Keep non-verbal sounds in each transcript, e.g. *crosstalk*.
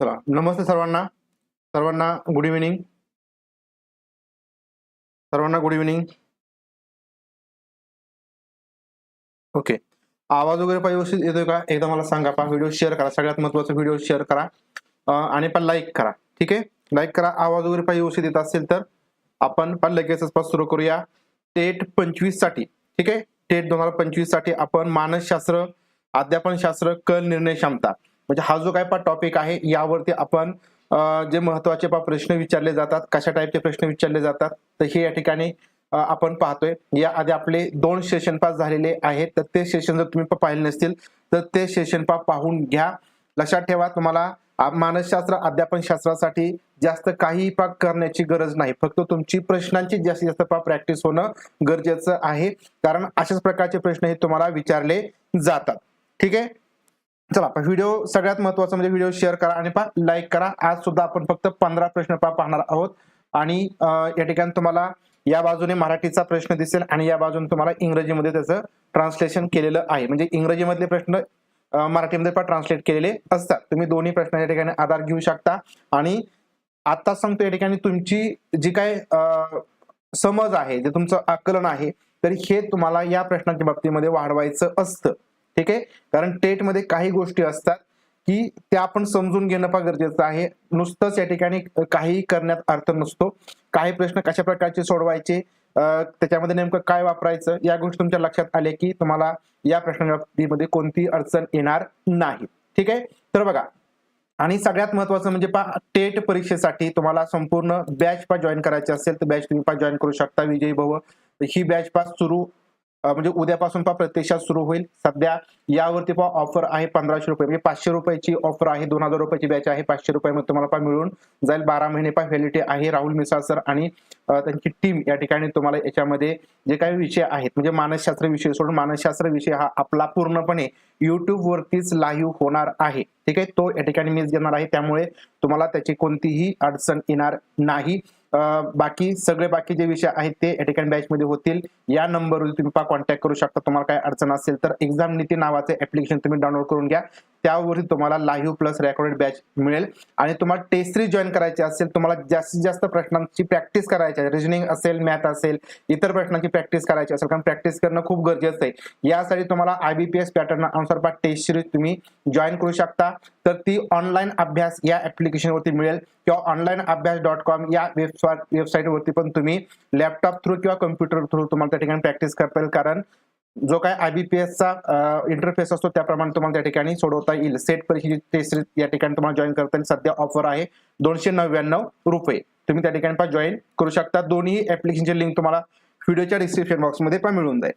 चला नमस्ते सर्वांना. सर्वांना गुड इव्हिनिंग सर्वांना गुड इव्हिनिंग ओके आवाज वगैरे पाहिजे व्यवस्थित येतोय का? एकदा मला सांगा पा व्हिडिओ शेअर करा. सगळ्यात महत्त्वाचा व्हिडिओ शेअर करा. आणि पण लाईक करा. ठीक आहे? लाईक करा. आवाज वगैरे पाहिजे व्यवस्थित येत असेल तर आपण पण लगेचच पास सुरू करूया. टेट पंचवीससाठी. ठीक आहे? टेट दोन हजार पंचवीससाठी आपण मानसशास्त्र अध्यापनशास्त्र कल निर्णय क्षमता. म्हणजे हा जो काय पा टॉपिक आहे यावरती आपण जे महत्त्वाचे पा प्रश्न विचारले जातात कशा टाईपचे प्रश्न विचारले जातात तर हे या ठिकाणी आपण पाहतोय. या आधी आपले दोन सेशन पास झालेले आहेत तर ते सेशन जर तुम्ही पाहिले नसतील तर ते सेशन पा पाहून घ्या. लक्षात ठेवा तुम्हाला मानसशास्त्र अध्यापन शास्त्रासाठी जास्त काही पाक करण्याची गरज नाही. फक्त तुमची प्रश्नांची जास्तीत जास्त पा प्रॅक्टिस होणं गरजेचं आहे. कारण अशाच प्रकारचे प्रश्न हे तुम्हाला विचारले जातात. ठीक आहे? चला व्हिडिओ सगळ्यात महत्त्वाचा म्हणजे व्हिडिओ शेअर करा आणि पा लाईक करा. आज सुद्धा आपण फक्त पंधरा प्रश्न पाहणार आहोत. आणि या ठिकाणी तुम्हाला या बाजूने मराठीचा प्रश्न दिसेल आणि या बाजूने तुम्हाला इंग्रजीमध्ये त्याचं ट्रान्सलेशन केलेलं आहे. म्हणजे इंग्रजीमधले प्रश्न मराठीमध्ये पण ट्रान्सलेट केलेले असतात. तुम्ही दोन्ही प्रश्न या ठिकाणी आधार घेऊ शकता. आणि आता सांगतो या ठिकाणी तुमची जी काय समज आहे जे तुमचं आकलन आहे तर हे तुम्हाला या प्रश्नांच्या बाबतीमध्ये वाढवायचं असतं. ठीक आहे? कारण टेटमध्ये काही गोष्टी असतात की त्या आपण समजून घेणं फार गरजेचं आहे. नुसतंच या ठिकाणी काही करण्यात अर्थ नसतो. काही प्रश्न कशा प्रकारचे सोडवायचे त्याच्यामध्ये नेमकं काय वापरायचं या गोष्टी तुमच्या लक्षात आल्या की तुम्हाला या प्रश्नामध्ये कोणती अडचण येणार नाही. ठीक आहे? तर बघा आणि सगळ्यात महत्वाचं म्हणजे पा टेट परीक्षेसाठी तुम्हाला संपूर्ण बॅच पा जॉईन करायची असेल तर बॅच तुम्ही पा जॉईन करू शकता. विजयी भव ही बॅच पास सुरू म्हणजे उद्यापासून पहा प्रत्यक्षात सुरू होईल. सध्या यावरती पहा ऑफर आहे पंधराशे रुपये. म्हणजे पाचशे रुपयाची ऑफर आहे दोन हजार रुपयाची बॅच आहे पाचशे रुपयामध्ये तुम्हाला पहा मिळून जाईल. बारा महिने पहा व्हॅलिटी आहे राहुल मिसाळ सर आणि त्यांची टीम या ठिकाणी तुम्हाला याच्यामध्ये जे काही विषय आहेत म्हणजे मानसशास्त्र विषय सोडून मानसशास्त्र विषय हा आपला पूर्णपणे युट्यूबवरतीच लाईव्ह होणार आहे. ठीक आहे? तो या ठिकाणी मीच घेणार आहे. त्यामुळे तुम्हाला त्याची कोणतीही अडचण येणार नाही. बाकी सगळे बाकी जे विषय आहेत ते या ठिकाणी बॅच मध्ये होतील. या नंबरवर तुम्ही पा कॉन्टॅक्ट करू शकता. तुम्हाला काय अडचण असेल तर एक्झाम नीती नावाचे ऍप्लिकेशन तुम्ही डाउनलोड करून घ्या. त्यावरती तुम्हाला लाईव्ह प्लस रेकॉर्डेड बॅच मिळेल. आणि तुम्हाला टेस्ट थ्री जॉईन करायची असेल तुम्हाला जास्तीत जास्त प्रश्नांची प्रॅक्टिस करायची आहे. रिजनिंग असेल मॅथ असेल इतर प्रश्नांची प्रॅक्टिस करायची असेल कारण प्रॅक्टिस करणं खूप गरजेचं आहे. यासाठी तुम्हाला आयबीपीएस पॅटर्न अनुसार टेस्ट सिरीज तुम्ही जॉईन करू शकता. तर ती ऑनलाईन अभ्यास या ऍप्लिकेशनवरती मिळेल. किंवा ऑनलाईन अभ्यास डॉट कॉम या वेबसाईट वेबसाईट वरती पण तुम्ही लॅपटॉप थ्रू किंवा कम्प्युटर थ्रू तुम्हाला त्या ठिकाणी प्रॅक्टिस करता येईल. कारण जो काय आयबीपीएसचा चा इंटरफेस असतो त्याप्रमाणे तुम्हाला त्या ठिकाणी सोडवता येईल. सेट परीक्षेची टेस्ट या ठिकाणी तुम्हाला जॉईन करता येईल. सध्या ऑफर आहे दोनशे नव्याण्णव रुपये. तुम्ही त्या ठिकाणी पण जॉईन करू शकता. दोन्ही ऍप्लिकेशनची लिंक तुम्हाला व्हिडिओच्या डिस्क्रिप्शन बॉक्समध्ये पण मिळून जाईल.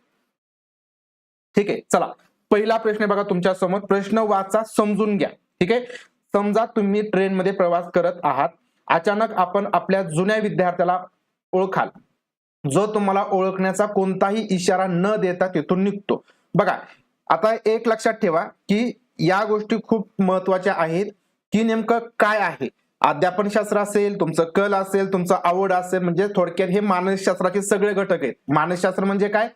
ठीक आहे चला. पहिला प्रश्न बघा तुमच्यासमोर. प्रश्न वाचा समजून घ्या. ठीक आहे? समजा तुम्ही ट्रेनमध्ये प्रवास करत आहात. अचानक आपण आपल्या जुन्या विद्यार्थ्याला ओळखाल. जो तुम्हाला ओळखण्याचा कोणताही इशारा न देता तिथून निघतो. बघा आता एक लक्षात ठेवा की या गोष्टी खूप महत्त्वाच्या आहेत. की नेमकं काय आहे? अध्यापनशास्त्र असेल तुमचं कल असेल तुमचं आवड असेल म्हणजे थोडक्यात हे मानसशास्त्राचे सगळे घटक आहेत. मानसशास्त्र म्हणजे काय?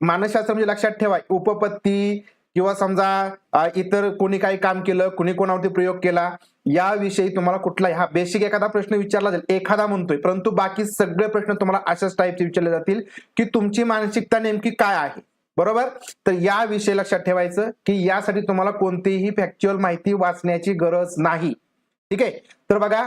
मानसशास्त्र म्हणजे लक्षात ठेवा उपपत्ती किंवा समजा इतर कोणी काही काम केलं कोणी कोणावरती प्रयोग केला याविषयी तुम्हाला कुठलाही हा बेसिक एखादा प्रश्न विचारला जाईल एखादा म्हणतोय परंतु बाकी सगळे प्रश्न तुम्हाला अशाच टाईपचे विचारले जातील की तुमची मानसिकता नेमकी काय आहे. बरोबर? तर या विषय लक्षात ठेवायचं की यासाठी तुम्हाला कोणतीही फॅक्च्युअल माहिती वाचण्याची गरज नाही. ठीक? आहे तर बघा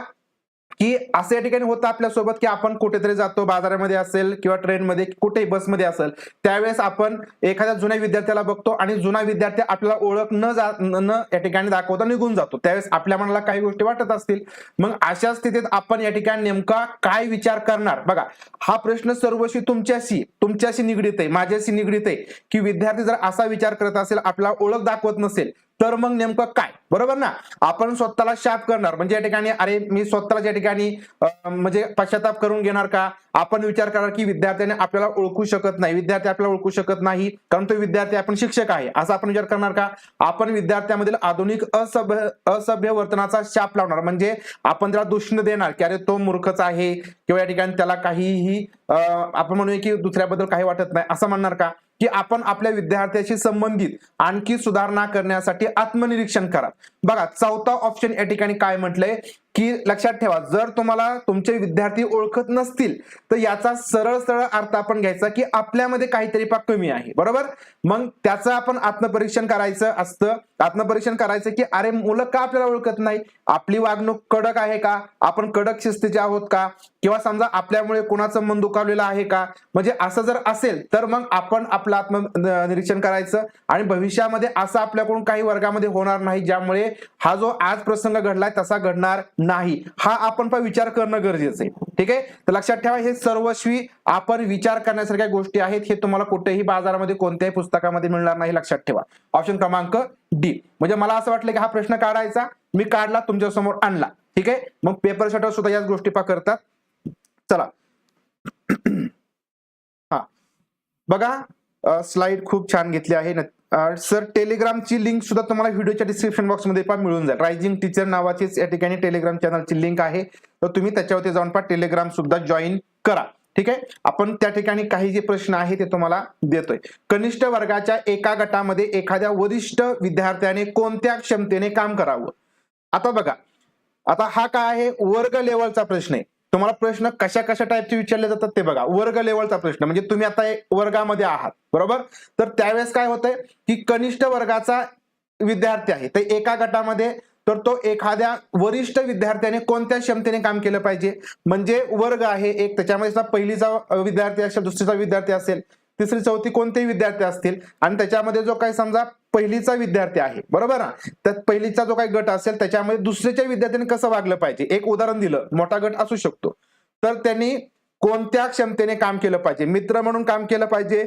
की असं या ठिकाणी होतं आपल्यासोबत की आपण कुठेतरी जातो बाजारामध्ये असेल किंवा ट्रेनमध्ये कुठेही बसमध्ये असेल त्यावेळेस आपण एखाद्या जुन्या विद्यार्थ्याला बघतो आणि जुना विद्यार्थी आपल्याला ओळख न जा न न या ठिकाणी दाखवता निघून जातो. त्यावेळेस आपल्या मनाला काही गोष्टी वाटत असतील. मग अशा स्थितीत आपण या ठिकाणी नेमका काय विचार करणार? बघा हा प्रश्न सर्वशी तुमच्याशी तुमच्याशी निगडीत आहे माझ्याशी निगडीत आहे की विद्यार्थी जर असा विचार करत असेल आपल्याला ओळख दाखवत नसेल तर मग नेमकं काय? बरोबर ना? आपण स्वतःला शाप करणार. म्हणजे या ठिकाणी अरे मी स्वतःला या ठिकाणी म्हणजे पश्चाताप करून घेणार का? आपण विचार करणार की विद्यार्थ्याने आपल्याला ओळखू शकत नाही. विद्यार्थी आपल्याला ओळखू शकत नाही कारण तो विद्यार्थी आपण शिक्षक आहे. असा आपण विचार करणार का? आपण विद्यार्थ्यामधील आधुनिक असभ्य असभ्य वर्तनाचा शाप लावणार. म्हणजे आपण त्याला दुष्ण देणार की अरे तो मूर्खच आहे किंवा या ठिकाणी त्याला काहीही आपण म्हणूया की दुसऱ्याबद्दल काही वाटत नाही. असं म्हणणार का? की आपण आपल्या विद्यार्थ्याशी संबंधित आणखी सुधारणा करण्यासाठी आत्मनिरीक्षण करा. बघा चौथा ऑप्शन या ठिकाणी काय म्हटलंय? की लक्षात ठेवा जर तुम्हाला तुमचे विद्यार्थी ओळखत नसतील तर याचा सरळ सरळ अर्थ आपण घ्यायचा की आपल्यामध्ये काहीतरी पाक कमी आहे बरोबर? मग त्याचं आपण आत्मपरीक्षण करायचं असतं. आत्मपरीक्षण करायचं की अरे मुलं का आपल्याला ओळखत नाही? आपली वागणूक कडक आहे का? आपण कडक शिस्तीचे आहोत का? किंवा समजा आपल्यामुळे कोणाचं मन दुखावलेलं आहे का? म्हणजे असं जर असेल तर मग आपण आपलं आत्म निरीक्षण करायचं आणि भविष्यामध्ये असं आपल्याकडून काही वर्गामध्ये होणार नाही ज्यामुळे हा जो आज प्रसंग घडलाय तसा घडणार नाही. हा आपण पण विचार करणं गरजेचं आहे. ठीक आहे? तर लक्षात ठेवा हे सर्वस्वी आपण विचार करण्यासारख्या गोष्टी आहेत. हे तुम्हाला कुठेही बाजारामध्ये कोणत्याही पुस्तकामध्ये मिळणार नाही लक्षात ठेवा. ऑप्शन क्रमांक डी म्हणजे मला असं वाटलं की हा प्रश्न काढायचा. मी काढला तुमच्यासमोर आणला. ठीक आहे? मग पेपर शटर सुद्धा याच गोष्टी पा करतात चला. *clears throat* हा. बघा स्लाइड खूप छान घेतली आहे. सर टेलिग्रामची लिंक सुद्धा तुम्हाला व्हिडिओच्या डिस्क्रिप्शन बॉक्समध्ये पण मिळून जाईल. रायझिंग टीचर नावाचीच या ठिकाणी टेलिग्राम चॅनलची लिंक आहे. तर तुम्ही त्याच्यावरती जाऊन पहा टेलिग्राम सुद्धा जॉईन करा. ठीक आहे? आपण त्या ठिकाणी काही जे प्रश्न आहे ते तुम्हाला देतोय. कनिष्ठ वर्गाच्या एका गटामध्ये एखाद्या वरिष्ठ विद्यार्थ्याने कोणत्या क्षमतेने काम करावं? आता बघा. आता हा काय आहे? वर्ग लेवलचा प्रश्न आहे. तुम्हाला प्रश्न कशा कशा टाईपचे विचारले जातात ते बघा. वर्ग लेवलचा प्रश्न. म्हणजे तुम्ही आता वर्गामध्ये आहात. बरोबर? तर त्यावेळेस काय होतंय की कनिष्ठ वर्गाचा विद्यार्थी आहे. तर एका गटामध्ये तर तो एखाद्या वरिष्ठ विद्यार्थ्याने कोणत्या क्षमतेने काम केलं पाहिजे? म्हणजे वर्ग आहे एक. त्याच्यामध्ये पहिलीचा विद्यार्थी असेल दुसरीचा विद्यार्थी असेल. तिसरी चौथी कोणतेही विद्यार्थी असतील आणि त्याच्यामध्ये जो काही समजा पहिलीचा विद्यार्थी आहे बरोबर ना? त्यात पहिलीचा जो काही गट असेल त्याच्यामध्ये दुसऱ्याच्या विद्यार्थ्याने कसं वागलं पाहिजे? एक उदाहरण दिलं मोठा गट असू शकतो. तर त्यांनी कोणत्या क्षमतेने काम केलं पाहिजे? मित्र म्हणून काम केलं पाहिजे?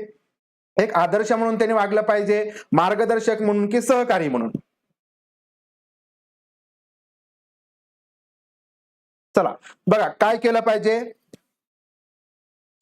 एक आदर्श म्हणून त्यांनी वागलं पाहिजे? मार्गदर्शक म्हणून की सहकारी म्हणून? चला बघा काय केलं पाहिजे?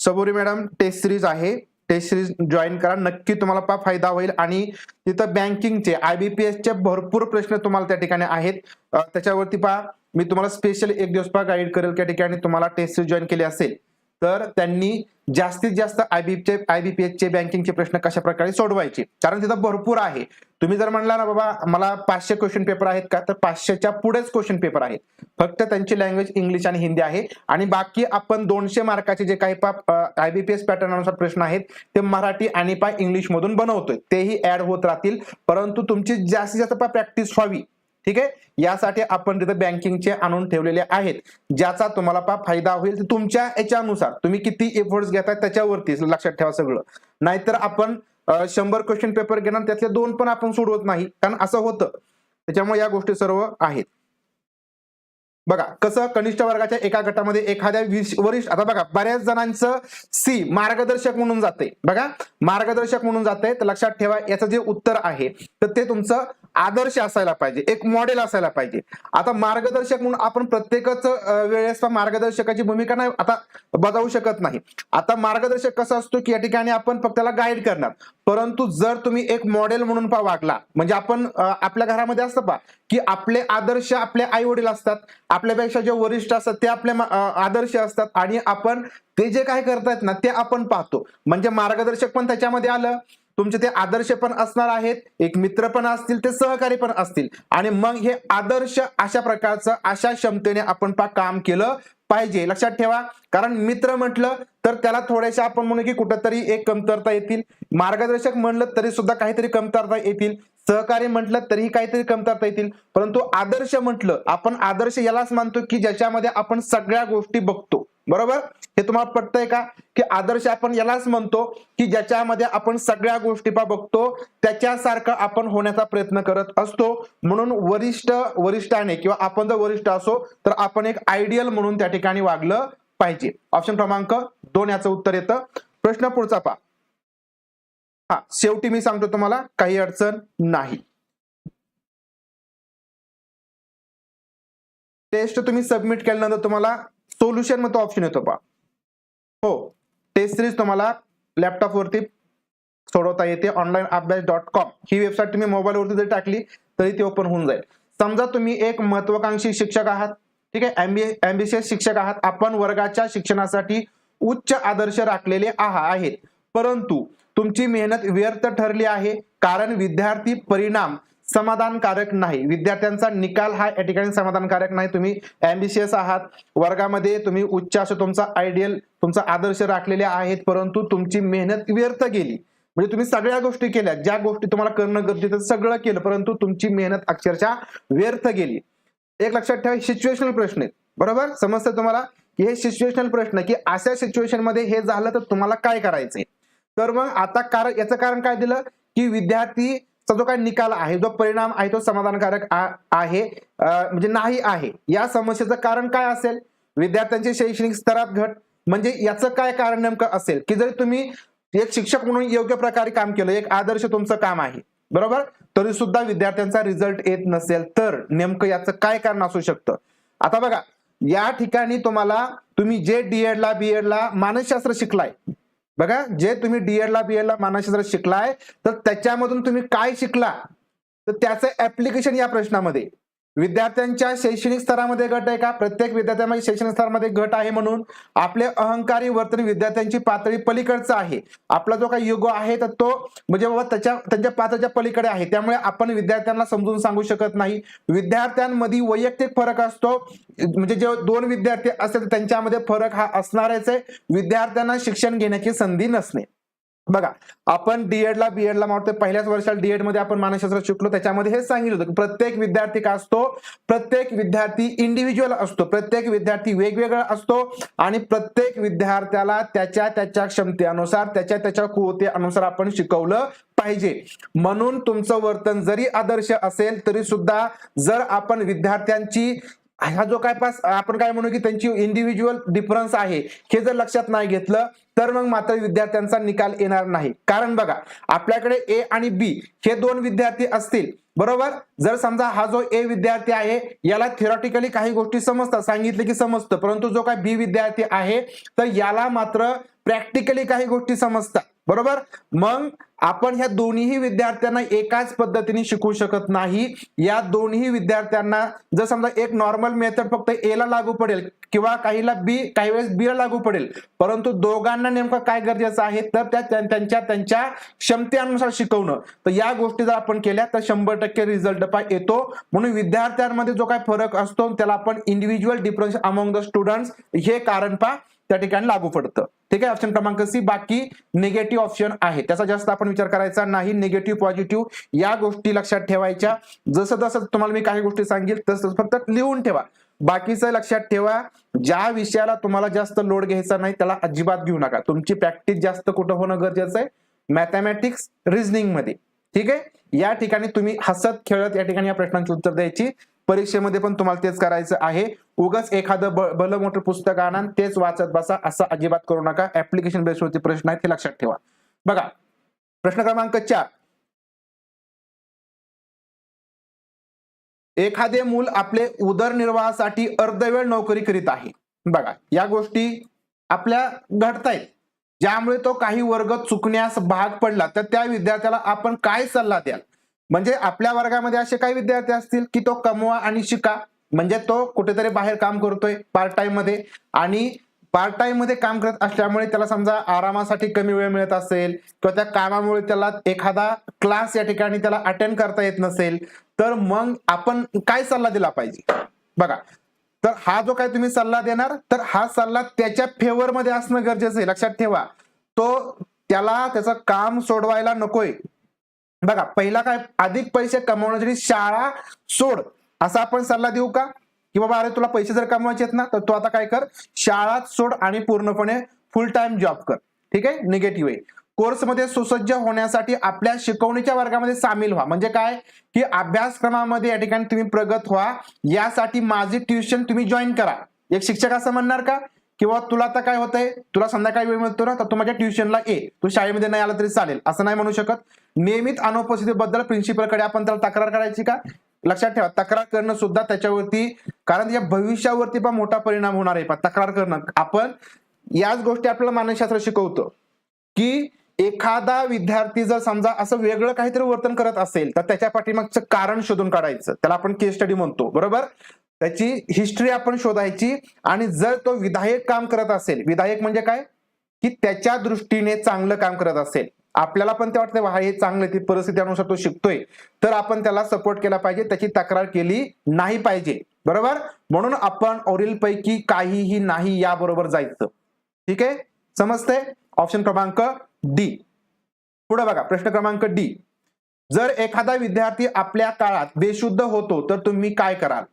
सबोरी मॅडम टेस्ट सिरीज आहे. टेस्ट सिरीज जॉईन करा. नक्की तुम्हाला पा फायदा होईल. आणि तिथं बँकिंगचे आयबीपीएस चे भरपूर प्रश्न तुम्हाला त्या ठिकाणी आहेत. त्याच्यावरती पहा मी तुम्हाला स्पेशल एक दिवस पहा गाईड करेल त्या ठिकाणी तुम्हाला टेस्ट सिरीज जॉईन केली असेल. तर त्यांनी जास्तीत जास्त आयबीचे आयबीपीएस चे बँकिंगचे प्रश्न कशा प्रकारे सोडवायचे? कारण तिथं भरपूर आहे. तुम्ही जर म्हणला ना बाबा मला पाचशे क्वेश्चन पेपर आहेत का? तर पाचशेच्या पुढेच क्वेश्चन पेपर आहेत. फक्त त्यांची लँग्वेज इंग्लिश आणि हिंदी आहे. आणि बाकी आपण दोनशे मार्काचे जे काही आयबीपीएस पॅटर्ननुसार प्रश्न आहेत ते मराठी आणि पा इंग्लिश मधून बनवतोय. तेही ऍड होत राहतील. परंतु तुमची जास्तीत जास्त पाय प्रॅक्टिस व्हावी. ठीक आहे? यासाठी आपण तिथे बँकिंगचे आणून ठेवलेले आहेत. ज्याचा तुम्हाला पा फायदा होईल तुमच्या याच्यानुसार. तुम्ही किती एफर्ट्स घेताय त्याच्यावरती लक्षात ठेवा सगळं. नाहीतर आपण शंभर क्वेश्चन पेपर घेणार त्यातले दोन पण आपण सोडवत नाही कारण असं होतं. त्याच्यामुळे या गोष्टी सर्व आहेत. बघा कसं कनिष्ठ वर्गाच्या एका गटामध्ये एखाद्या वरिष्ठ आता बघा बऱ्याच जणांचं सी मार्गदर्शक म्हणून जाते. बघा मार्गदर्शक म्हणून जाते तर लक्षात ठेवा याचं जे उत्तर आहे तर ते तुमचं आदर्श असायला पाहिजे एक मॉडेल असायला पाहिजे. आता मार्गदर्शक म्हणून आपण प्रत्येकच वेळेस मार्गदर्शकाची भूमिका नाही आता बजावू शकत नाही. आता मार्गदर्शक कसं असतो की या ठिकाणी आपण फक्त त्याला गाईड करणार. परंतु जर तुम्ही एक मॉडेल म्हणून पा वागला म्हणजे आपण आपल्या घरामध्ये असतं पा की आपले आदर्श आपले आई वडील असतात आपल्यापेक्षा जे वरिष्ठ असतात ते आपले आदर्श असतात आणि आपण ते जे काय करतायत ना ते आपण पाहतो. म्हणजे मार्गदर्शक पण त्याच्यामध्ये आलं तुमचे ते आदर्श पण असणार आहेत एक मित्र पण असतील ते सहकारी पण असतील. आणि मग हे आदर्श अशा प्रकारचं अशा क्षमतेने आपण पा काम केलं पाहिजे. लक्षात ठेवा कारण मित्र म्हटलं तर त्याला थोड्याशा आपण म्हणू की कुठंतरी एक कमतरता येतील. मार्गदर्शक म्हणलं तरी सुद्धा काहीतरी कमतरता येतील. सहकारी म्हटलं तरीही काहीतरी कमतरता येतील. परंतु आदर्श म्हटलं आपण आदर्श यालाच मानतो की ज्याच्यामध्ये आपण सगळ्या गोष्टी बघतो. बरोबर? हे तुम्हाला पटतंय का? की आदर्श आपण यालाच म्हणतो की ज्याच्यामध्ये आपण सगळ्या गोष्टी पा बघतो त्याच्यासारखं आपण होण्याचा प्रयत्न करत असतो. म्हणून वरिष्ठ वरिष्ठाने किंवा आपण जर वरिष्ठ असो तर आपण एक आयडियल म्हणून त्या ठिकाणी वागलं. पाहिजे. ऑप्शन क्रमांक दोन याचं उत्तर येतं. प्रश्न पुढचा पा हा शेवटी मी सांगतो तुम्हाला काही अडचण नाही. टेस्ट तुम्ही सबमिट केल्यानंतर तुम्हाला सोल्युशनमध्ये ऑप्शन येतो पा हो टेस्ट सिरीज तुम्हाला लॅपटॉप वरती सोडवता येते. ऑनलाईन अभ्यास डॉट कॉम ही वेबसाईट तुम्ही मोबाईलवरती जरी टाकली तरी ती ओपन होऊन जाईल. समजा तुम्ही एक महत्वाकांक्षी शिक्षक आहात. ठीक आहे? एमबी एमबीसीएस शिक्षक आहात. आपण वर्गाच्या शिक्षणासाठी उच्च आदर्श राखलेले आहा आहेत. परंतु तुमची मेहनत व्यर्थ ठरली आहे कारण विद्यार्थी परिणाम समाधानकारक नाही. विद्यार्थ्यांचा निकाल हा या ठिकाणी समाधानकारक नाही. तुम्ही एमबीसीएस आहात. वर्गामध्ये तुम्ही उच्च असं तुमचा आयडियल तुमचा आदर्श राखलेले आहेत. परंतु तुमची मेहनत व्यर्थ गेली. म्हणजे तुम्ही सगळ्या गोष्टी केल्या. ज्या गोष्टी तुम्हाला करणं गरजेचं सगळं केलं. परंतु तुमची मेहनत अक्षरशः व्यर्थ गेली. एक लक्षात ठेवा सिच्युएशनल प्रश्न आहेत. बरोबर? समजतं तुम्हाला? की हे सिच्युएशनल प्रश्न की अशा सिच्युएशनमध्ये हे झालं तर तुम्हाला काय करायचंय? तर मग आता कारण याचं कारण काय दिलं? की विद्यार्थीचा जो काय निकाल आहे जो परिणाम आहे तो समाधानकारक आहे म्हणजे नाही आहे. या समस्येचं कारण काय असेल? विद्यार्थ्यांचे शैक्षणिक स्तरात घट. म्हणजे याचं काय कारण नेमकं असेल? की जरी तुम्ही एक शिक्षक म्हणून योग्य प्रकारे काम केलं एक आदर्श तुमचं काम आहे. बरोबर? तरी सुद्धा विद्यार्थ्यांचा रिझल्ट येत नसेल तर नेमकं याचं काय कारण असू शकतं? आता बघा या ठिकाणी तुम्हाला तुम्ही जे डीएड ला बीएड ला मानसशास्त्र शिकलाय बघा जे तुम्ही डीएड ला बीएड ला मानसशास्त्र शिकलाय तर त्याच्यामधून तुम्ही काय शिकला? तर त्याचं ऍप्लिकेशन या प्रश्नामध्ये. विद्यार्थ्यांच्या शैक्षणिक स्तरामध्ये गट आहे का? प्रत्येक विद्यार्थ्यामध्ये शैक्षणिक स्तरामध्ये गट आहे म्हणून आपले अहंकारी वर्तन विद्यार्थ्यांची पातळी पलीकडचं आहे. आपला जो काही युग आहे तर तो म्हणजे बाबा त्याच्या त्यांच्या पातळीच्या पलीकडे आहे. त्यामुळे आपण विद्यार्थ्यांना समजून सांगू शकत नाही. विद्यार्थ्यांमध्ये वैयक्तिक फरक असतो. म्हणजे जे दोन विद्यार्थी असेल तर त्यांच्यामध्ये फरक हा असणारच आहे. विद्यार्थ्यांना शिक्षण घेण्याची संधी नसणे. बघा आपण डीएड ला बीएड ला पहिल्याच वर्षाला डीएडमध्ये आपण मानसशास्त्र शिकलो. त्याच्यामध्ये हे सांगितलं होतं की प्रत्येक विद्यार्थी का असतो? प्रत्येक विद्यार्थी इंडिव्हिज्युअल असतो. प्रत्येक विद्यार्थी वेगवेगळा असतो आणि प्रत्येक विद्यार्थ्याला त्याच्या त्याच्या क्षमतेनुसार त्याच्या त्याच्या कुवतेअनुसार आपण शिकवलं पाहिजे. म्हणून तुमचं वर्तन जरी आदर्श असेल तरी सुद्धा जर आपण विद्यार्थ्यांची हा जो काय पास आपण काय म्हणू की त्यांची इंडिव्हिज्युअल डिफरन्स आहे. हे जर लक्षात नाही घेतलं तर मग मात्र विद्यार्थ्यांचा निकाल येणार नाही. कारण बघा आपल्याकडे ए आणि बी हे दोन विद्यार्थी असतील बरोबर? जर समजा हा जो ए विद्यार्थी आहे याला थिअरॉटिकली काही गोष्टी समजतात सांगितले की समजतं परंतु जो काय बी विद्यार्थी आहे तर याला मात्र प्रॅक्टिकली काही गोष्टी समजतात बरोबर? मग आपण ह्या दोन्ही विद्यार्थ्यांना एकाच पद्धतीने शिकवू शकत नाही. या दोन्ही विद्यार्थ्यांना जर समजा एक नॉर्मल मेथड फक्त ए ला लागू पडेल किंवा काहीला बी काही वेळेस बी ला लागू पडेल परंतु दोघांना नेमकं काय गरजेचं आहे तर त्या त्यांच्या त्यांच्या क्षमतेनुसार शिकवणं. तर या गोष्टी जर आपण केल्या तर शंभर टक्के रिझल्ट येतो. म्हणून विद्यार्थ्यांमध्ये जो काय फरक असतो त्याला आपण individual difference among the students हे कारण पा त्या ठिकाणी लागू पडतं. ठीक आहे? ऑप्शन क्रमांक सी बाकी निगेटिव्ह ऑप्शन आहे. त्याचा जास्त आपण विचार करायचा नाही. निगेटिव्ह पॉझिटिव्ह या गोष्टी लक्षात ठेवायच्या. जसं जसं तुम्हाला मी काही गोष्टी सांगेल तसं फक्त लिहून ठेवा. बाकीचं लक्षात ठेवा. ज्या विषयाला तुम्हाला जास्त लोड घ्यायचा नाही त्याला अजिबात घेऊ नका. तुमची प्रॅक्टिस जास्त कुठं होणं गरजेचं आहे? मॅथमॅटिक्स रिझनिंगमध्ये. ठीक आहे? या ठिकाणी तुम्ही हसत खेळत या ठिकाणी या प्रश्नांची उत्तर द्यायची. परीक्षेमध्ये पण तुम्हाला तेच करायचं आहे. उगाच एखादं भलं मोठं पुस्तक आणा तेच वाचत बसा असं अजिबात करू नका. ऍप्लिकेशन बेसवरती प्रश्न आहेत ते लक्षात ठेवा. बघा प्रश्न क्रमांक चार. एखादे मूल आपले उदरनिर्वाहासाठी अर्धवेळ नोकरी करीत आहे. बघा या गोष्टी आपल्या घडतायत. ज्यामुळे तो काही वर्ग चुकण्यास भाग पडला तर त्या विद्यार्थ्याला आपण काय सल्ला द्याल? म्हणजे आपल्या वर्गामध्ये असे काही विद्यार्थी असतील की तो कमवा आणि शिका. म्हणजे तो कुठेतरी बाहेर काम करतोय पार्ट टाइममध्ये. आणि पार्ट टाइममध्ये काम करत असल्यामुळे त्याला समजा आरामासाठी कमी वेळ मिळत असेल किंवा त्या कामामुळे त्याला एखादा क्लास या ठिकाणी त्याला अटेंड करता येत नसेल तर मग आपण काय सल्ला दिला पाहिजे? बघा तर हा जो काय तुम्ही सल्ला देणार तर हा सल्ला त्याच्या फेवर मध्ये असणं गरजेचं आहे. लक्षात ठेवा. तो त्याला त्याचं काम सोडवायला नकोय. बघा पहिला काय अधिक पैसे कमवण्यासाठी शाळा सोड. असा आपण सल्ला देऊ का? की बाबा अरे तुला पैसे जर कमवायचे आहेत ना तर तू आता काय कर? शाळात सोड आणि पूर्णपणे फुल टाइम जॉब कर. ठीक आहे? निगेटिव्ह आहे. कोर्समध्ये सुसज्ज होण्यासाठी आपल्या शिकवणीच्या वर्गामध्ये सामील व्हा. म्हणजे काय? की अभ्यासक्रमामध्ये या ठिकाणी तुम्ही प्रगत व्हा. यासाठी माझी ट्युशन तुम्ही जॉईन करा. एक शिक्षक असं म्हणणार का? किंवा तुला आता काय होतंय? तुला संध्याकाळी वेळ मिळतो ना तर तू माझ्या ट्युशनला ये. तू शाळेमध्ये नाही आला तरी चालेल. असं नाही म्हणू शकत. नियमित अनुपस्थितीबद्दल प्रिन्सिपलकडे आपण त्याला तक्रार करायची का? लक्षात ठेवा. तक्रार करणं सुद्धा त्याच्यावरती कारण या भविष्यावरती पण मोठा परिणाम होणार आहे. पण तक्रार करणं. आपण याच गोष्टी आपल्याला मानसशास्त्र शिकवतो की एखादा विद्यार्थी जर समजा असं वेगळं काहीतरी वर्तन करत असेल तर त्याच्या पाठीमागचं कारण शोधून काढायचं. त्याला आपण केस स्टडी म्हणतो. बरोबर? त्याची हिस्ट्री आपण शोधायची आणि जर तो विधायक काम करत असेल विधायक म्हणजे काय? की त्याच्या दृष्टीने चांगलं काम करत असेल. आपल्याला पण ते वाटतं "वा, हे चांगलं ती परिस्थितीनुसार तो शिकतोय. तर आपण त्याला सपोर्ट केला पाहिजे त्याची तक्रार केली नाही पाहिजे. बरोबर? म्हणून आपण ओरिल पैकी काहीही नाही याबरोबर जायचं. ठीक आहे? समजते ऑप्शन क्रमांक डी पुढे बघा प्रश्न क्रमांक डी जर एखादा विद्यार्थी आपल्या काळात बेशुद्ध होतो तर तुम्ही काय कराल?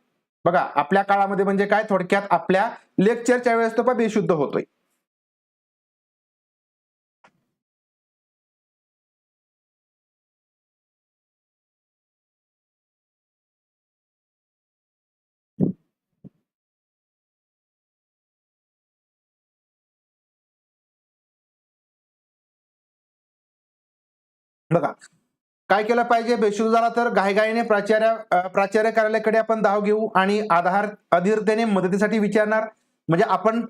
बघा आपल्या काळामध्ये म्हणजे काय? थोडक्यात आपल्या लेक्चरच्या वेळेस तो पण बेशुद्ध होतोय. बघा काय केलं पाहिजे? बेशुद्ध झाला तर घाईघाईने प्राचार्य प्राचार्य कार्यालयाकडे आपण धाव घेऊ आणि आधार अधीरतेने मदतीसाठी विचारणार. म्हणजे आपण